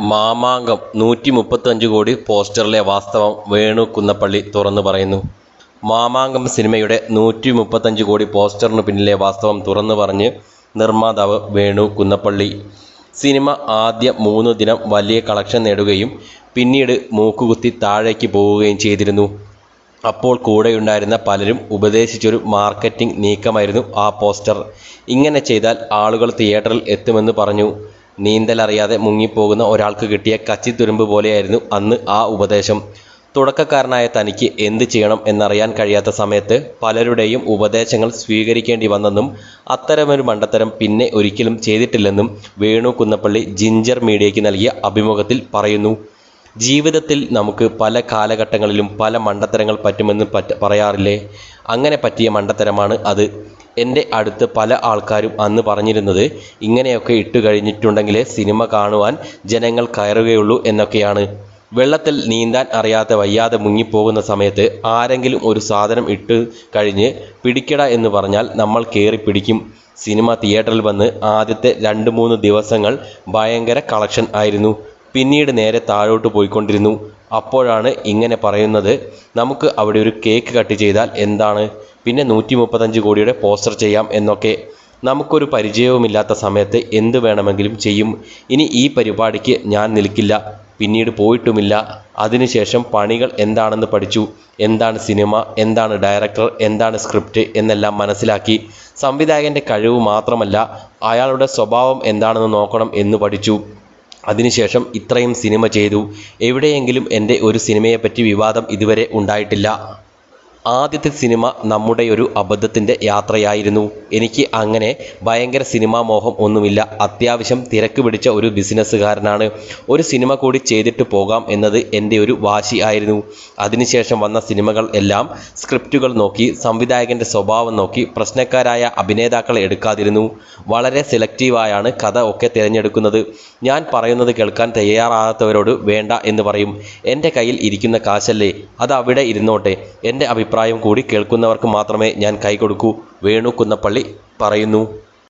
മാമാങ്കം നൂറ്റി മുപ്പത്തഞ്ച് കോടി പോസ്റ്ററിലെ വാസ്തവം വേണു കുന്നപ്പള്ളി തുറന്നു പറയുന്നു. മാമാങ്കം സിനിമയുടെ നൂറ്റി മുപ്പത്തഞ്ച് കോടി പോസ്റ്ററിന് പിന്നിലെ വാസ്തവം തുറന്നു പറഞ്ഞ് നിർമ്മാതാവ് വേണു കുന്നപ്പള്ളി സിനിമ ആദ്യ മൂന്ന് ദിനം വലിയ കളക്ഷൻ നേടുകയും പിന്നീട് മൂക്കുകുത്തി താഴേക്ക് പോവുകയും ചെയ്തിരുന്നു. അപ്പോൾ കൂടെയുണ്ടായിരുന്ന പലരും ഉപദേശിച്ചൊരു മാർക്കറ്റിംഗ് നീക്കമായിരുന്നു ആ പോസ്റ്റർ. ഇങ്ങനെ ചെയ്താൽ ആളുകൾ തിയേറ്ററിൽ എത്തുമെന്ന് പറഞ്ഞു. നീന്തലറിയാതെ മുങ്ങിപ്പോകുന്ന ഒരാൾക്ക് കിട്ടിയ കച്ചിത്തുരുമ്പ് പോലെയായിരുന്നു അന്ന് ആ ഉപദേശം. തുടക്കക്കാരനായ തനിക്ക് എന്ത് ചെയ്യണം എന്നറിയാൻ കഴിയാത്ത സമയത്ത് പലരുടെയും ഉപദേശങ്ങൾ സ്വീകരിക്കേണ്ടി വന്നെന്നും അത്തരമൊരു മണ്ടത്തരം പിന്നെ ഒരിക്കലും ചെയ്തിട്ടില്ലെന്നും വേണു കുന്നപ്പള്ളി ജിഞ്ചർ മീഡിയയ്ക്ക് നൽകിയ അഭിമുഖത്തിൽ പറയുന്നു. ജീവിതത്തിൽ നമുക്ക് പല കാലഘട്ടങ്ങളിലും പല മണ്ടത്തരങ്ങൾ പറ്റുമെന്ന് പറ്റ പറയാറില്ലേ? അങ്ങനെ പറ്റിയ മണ്ടത്തരമാണ് അത്. എന്റെ അടുത്ത് പല ആൾക്കാരും അന്ന് പറഞ്ഞിരുന്നത് ഇങ്ങനെയൊക്കെ ഇട്ട് കഴിഞ്ഞിട്ടുണ്ടെങ്കിലേ സിനിമ കാണുവാൻ ജനങ്ങൾ കയറുകയുള്ളൂ എന്നൊക്കെയാണ്. വെള്ളത്തിൽ നീന്താൻ അറിയാതെ വയ്യാതെ മുങ്ങിപ്പോകുന്ന സമയത്ത് ആരെങ്കിലും ഒരു സാധനം ഇട്ട് കഴിഞ്ഞ് പിടിക്കട എന്ന് പറഞ്ഞാൽ നമ്മൾ കയറി പിടിക്കും. സിനിമ തിയേറ്ററിൽ വന്ന് ആദ്യത്തെ രണ്ട് മൂന്ന് ദിവസങ്ങൾ ഭയങ്കര കളക്ഷൻ ആയിരുന്നു. പിന്നീട് നേരെ താഴോട്ട് പോയിക്കൊണ്ടിരുന്നു. അപ്പോഴാണ് ഇങ്ങനെ പറയുന്നത് നമുക്ക് അവിടെ ഒരു കേക്ക് കട്ട് ചെയ്താൽ എന്താണ്? പിന്നെ നൂറ്റി മുപ്പത്തഞ്ച് കോടിയുടെ പോസ്റ്റർ ചെയ്യാം എന്നൊക്കെ. നമുക്കൊരു പരിചയവുമില്ലാത്ത സമയത്ത് എന്ത് വേണമെങ്കിലും ചെയ്യും. ഇനി ഈ പരിപാടിക്ക് ഞാൻ നിൽക്കില്ല. പിന്നീട് പോയിട്ടുമില്ല. അതിനുശേഷം പണികൾ എന്താണെന്ന് പഠിച്ചു. എന്താണ് സിനിമ? എന്താണ് ഡയറക്ടർ? എന്താണ് സ്ക്രിപ്റ്റ്? എന്നെല്ലാം മനസ്സിലാക്കി. സംവിധായകന്റെ കഴിവ് മാത്രമല്ല അയാളുടെ സ്വഭാവം എന്താണെന്ന് നോക്കണം എന്ന് പഠിച്ചു. അതിനുശേഷം ഇത്രയും സിനിമ ചെയ്തു. എവിടെയെങ്കിലും എന്റെ ഒരു സിനിമയെപ്പറ്റി വിവാദം ഇതുവരെ ഉണ്ടായിട്ടില്ല. ആദ്യത്തെ സിനിമ നമ്മുടെ ഒരു അബദ്ധത്തിന്റെ യാത്രയായിരുന്നു. എനിക്ക് അങ്ങനെ ഭയങ്കര സിനിമാ മോഹം ഒന്നുമില്ല. അത്യാവശ്യം തിരക്ക് പിടിച്ച ഒരു ബിസിനസ്സുകാരനാണ്. ഒരു സിനിമ കൂടി ചെയ്തിട്ട് പോകാം എന്നത് എന്റെ ഒരു വാശി ആയിരുന്നു. അതിനുശേഷം വന്ന സിനിമകൾ എല്ലാം സ്ക്രിപ്റ്റുകൾ നോക്കി സംവിധായകന്റെ സ്വഭാവം നോക്കി പ്രശ്നക്കാരായ അഭിനേതാക്കളെ എടുക്കാതിരുന്നു. വളരെ സെലക്റ്റീവായാണ് കഥ ഒക്കെ തിരഞ്ഞെടുക്കുന്നത്. ഞാൻ പറയുന്നത് കേൾക്കാൻ തയ്യാറാകാത്തവരോട് വേണ്ട എന്ന് പറയും. എന്റെ കയ്യിൽ ഇരിക്കുന്ന കാശല്ലേ? അത് അവിടെ ഇരുന്നോട്ടെ. എന്റെ അഭിപ്രായം കൂടി കേൾക്കുന്നവർക്ക് മാത്രമേ ഞാൻ കൈ കൊടുക്കൂ. വേണു പറയുന്നു.